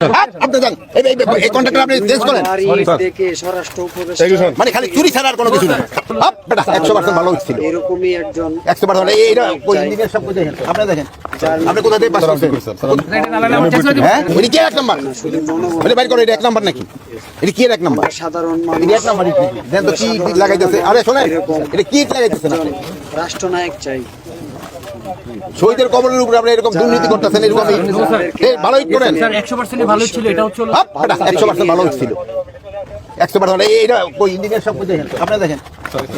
হ্যাঁ, আপনি যান এই এই- এই- এই কন্ট্রাক্টর আপনি চেঞ্জ করেন। বাড়ি স্বরাষ্ট্র উপদেষ্টা মানে খালি চুরি ছাড়া আর কোনো কিছু না আপ, বেটা একশো পার্সেন্ট ভালো হচ্ছিল। এরকমই একজন একশো পার্সেন্ট এইটা ওই ইঞ্জিনিয়ার সব দেখেন আপনি দেখেন। আপনি কোথা থেকে পাস করছেন হ্যাঁ? এটা কি এক নাম্বার? শুধু মনোবল এটা এটা এক নাম্বার নাকি? এটা কি এক নাম্বার? সাধারণ মানুষ। এক নাম্বার দেন তো কি লাগাইতেছে। আরে শোনেন এটা কি লাগাইতেছেন আপনি? রাষ্ট্রনায়ক চাই। শহীদের কবরের উপরে আপনি এরকম দুর্নীতি করতেছেন এরকম এই ভালো করেন একশো পার্সেন্ট ভালো ছিল এটা হচ্ছে একশো পার্সেন্ট ভালো হচ্ছিল একশো পার্সেন্ট এইটা ওই ইঞ্জিনিয়ার সব দেখেন? আপনি দেখেন।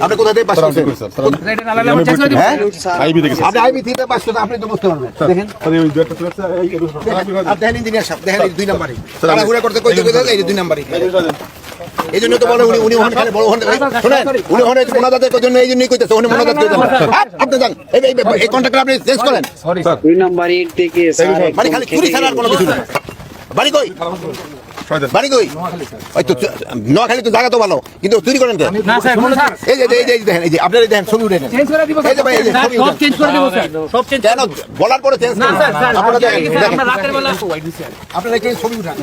আপনি কোথা থেকে পাস করছেন? আমার। হ্যাঁ? আপনি আইবি থেকে পাস করছেন আপনি তো বুঝতে পারবেন। দেখেন। দুই দেখেন ইঞ্জিনিয়ার সাহেব দেখেন নাম্বারই। করতে কইতে কইতে এই দুই নাম্বারই। এই জন্য তো বলে উনি উনি ওখানে খালি বড় ওখানে শোনেন উনি ওখানে মোনাজাতের জন্য এই জন্যই কইতেছে উনি মোনাজাত করে হ্যাঁ, আপনি যান এই এই এই কন্ট্রাক্টর আপনি চেঞ্জ করেন। দুই নাম্বার ইট থেকে স্যার মানে খালি চুরি ছাড়া আর কোনো কিছু না বাড়ি কই। বাড়ি কই? ওই তো নোয়াখালী তো জায়গা তো ভালো কিন্তু চুরি করেন কেন? না স্যার শুনুন স্যার। এই যে এই যে দেখেন এই যে আপনারা দেখেন ছবি উঠে নেন। চেঞ্জ করে দিব এই যে ভাই, এই যে ছবি সব উঠেন। চেঞ্জ করে দিব স্যার সব চেঞ্জ কেন? বলার পরে চেঞ্জ না স্যার স্যার আপনারা দেখেন আমরা রাতের বেলা ওয়াইড দিছি আর। আপনারা কি ছবি উঠান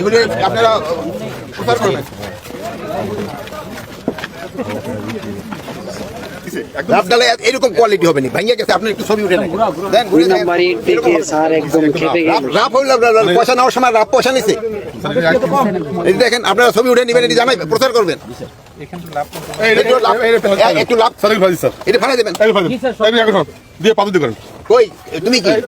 এগুলি আপনারা প্রচার করবেন। আপনারা এরকম কোয়ালিটি হবে না। ভাঙিয়ে গেছে আপনি একটু ছবি উঠে নেন। দেন ঘুরে স্যার একদম খেপে গেল হইল পয়সা নেওয়ার সময় রাফ পয়সা নিছে। এই দেখেন আপনারা ছবি উঠে নেবেন এটি জানাই প্রচার করবেন। একটু লাভ। এটা ফালাই দেবেন। দিয়ে করেন। কই? তুমি কি?